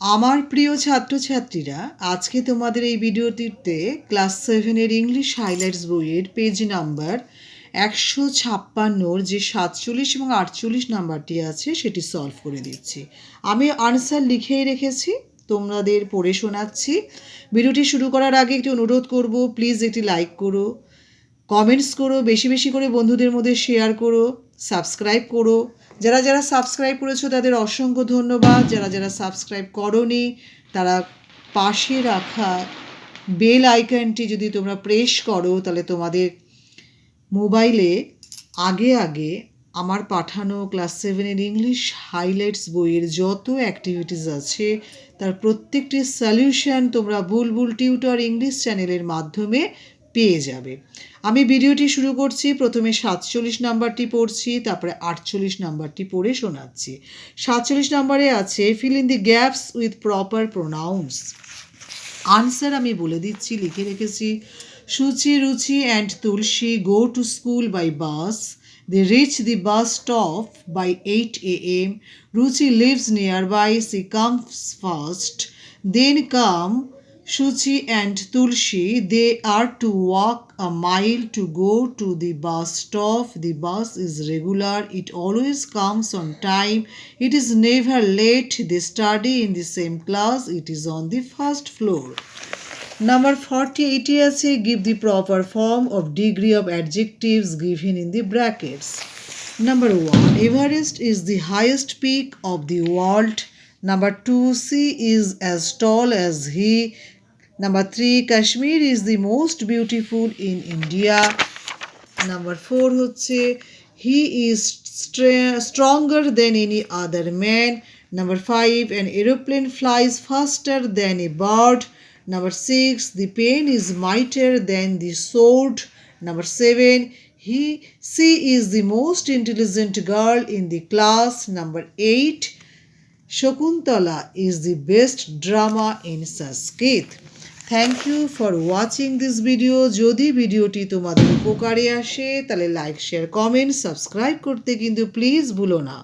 আমার প্রিয় ছাত্রছাত্রীরা, আজকে তোমাদের এই ভিডিওটিতে ক্লাস সেভেনের ইংলিশ হাইলাইটস বইয়ের পেজ নাম্বার একশো ছাপ্পান্নর যে সাতচল্লিশ এবং আটচল্লিশ নাম্বারটি আছে, সেটি সলভ করে দিচ্ছি। আমি আনসার লিখেই রেখেছি, তোমাদের পড়ে শোনাচ্ছি। ভিডিওটি শুরু করার আগে একটি অনুরোধ করব প্লিজ একটি লাইক করো কমেন্টস করো, বেশি বেশি করে বন্ধুদের মধ্যে শেয়ার করো সাবস্ক্রাইব করো যারা যারা সাবস্ক্রাইব করেছ, তাদের অসংখ্য ধন্যবাদ। যারা যারা সাবস্ক্রাইব করনি, তারা পাশে রাখা বেল আইকনটি যদি তোমরা প্রেস করো, তাহলে তোমাদের মোবাইলে আগে আগে আমার পাঠানো ক্লাস সেভেনের ইংলিশ হাইলাইটস বইয়ের যত অ্যাক্টিভিটিস আছে, তার প্রত্যেকটি সলিউশন তোমরা বুলবুল টিউটর ইংলিশ চ্যানেলের মাধ্যমে পেয়ে যাবে। আমি ভিডিওটি শুরু করছি, প্রথমে সাতচল্লিশ নাম্বারটি পড়ছি, তারপরে আটচল্লিশ নাম্বারটি পড়ে শোনাচ্ছি। সাতচল্লিশ নাম্বারে আছে fill in the gaps with proper pronouns answer আমি বলে দিচ্ছি, লিখে রেখেছি। Suchi, Ruchi and Tulsi go to school by bus they reach the bus stop by eight A M Ruchi lives nearby she comes first then come Shuchi and Tulsi, they are to walk a mile to go to the bus stop. The bus is regular, it always comes on time, it is never late. They study in the same class, it is on the first floor. Number 48 আছে give the proper form of degree of adjectives given in the brackets. Number 1 Everest is the highest peak of the world. Number 2 sea is as tall as he. Number 3 Kashmir is the most beautiful in India. Number 4 হচ্ছে he is stra- stronger than any other man. Number 5 an aeroplane flies faster than a bird. Number 6 the pen is mightier than the sword. Number 7 he she is the most intelligent girl in the class. Number 8 Shakuntala is the best drama in Sanskrit. Thank you for watching this video যদি ভিডিওটি তোমাদের উপকারে আসে, তাহলে like share comment subscribe করতে কিন্তু please ভুলো না।